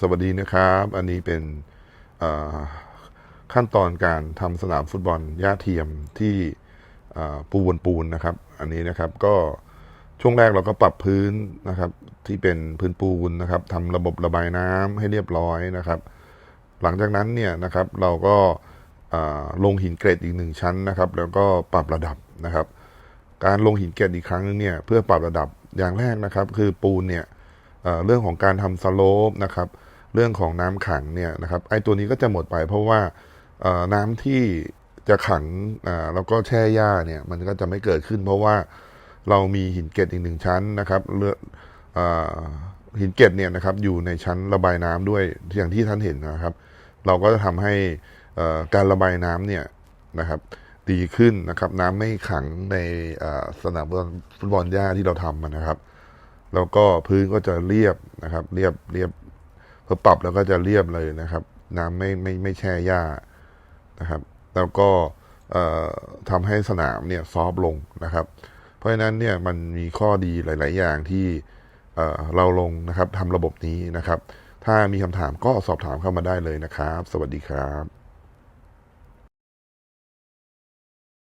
สวัสดีนะครับ อันนี้เป็นขั้นตอนการทำสนามฟุตบอลหญ้าเทียมที่ปูบนปูนนะครับ อันนี้นะครับก็ช่วงแรกเราก็ปรับพื้นนะครับ ที่เป็นพื้นปูนนะครับทำระบบระบายน้ำให้เรียบร้อยนะครับ หลังจากนั้นเนี่ยนะครับเราก็ลงหินเกรดอีกหนึ่งชั้นนะครับ แล้วก็ปรับระดับนะครับ การลงหินเกรดอีกครั้งนึงเนี่ยเพื่อปรับระดับอย่างแรกนะครับ คือปูนเนี่ย เรื่องของการทำสโลปนะครับเรื่องของน้ำขังเนี่ยนะครับไอ้ตัวนี้ก็จะหมดไปเพราะว่าน้ำที่จะขังแล้วก็แช่หญ้าเนี่ยมันก็จะไม่เกิดขึ้น เพราะว่าเรามีหินเกล็ดอีกหนึ่งชั้นนะครับเลือหินเกล็ดเนี่ยนะครับอยู่ในชั้นระบายน้ำด้วยอย่างที่ท่านเห็นนะครับ เราก็จะทำให้การระบายน้ำเนี่ยนะครับดีขึ้นนะครับน้ำไม่ขังในสนามฟุตบอลหญ้าที่เราทำนะครับ แล้วก็พื้นก็จะเรียบนะครับ เรียบเรียบพอปรับแล้วก็จะเรียบเลยนะครับ น้ำไม่ไม่ไม่แช่หญ้านะครับ แล้วก็ทำให้สนามเนี่ยซอฟลงนะครับ เพราะฉะนั้นเนี่ยมันมีข้อดีหลาย ๆ อย่างที่เเราลงนะครับทำระบบนี้นะครับ ถ้ามีคำถามก็สอบถามเข้ามาได้เลยนะครับ สวัสดีครับ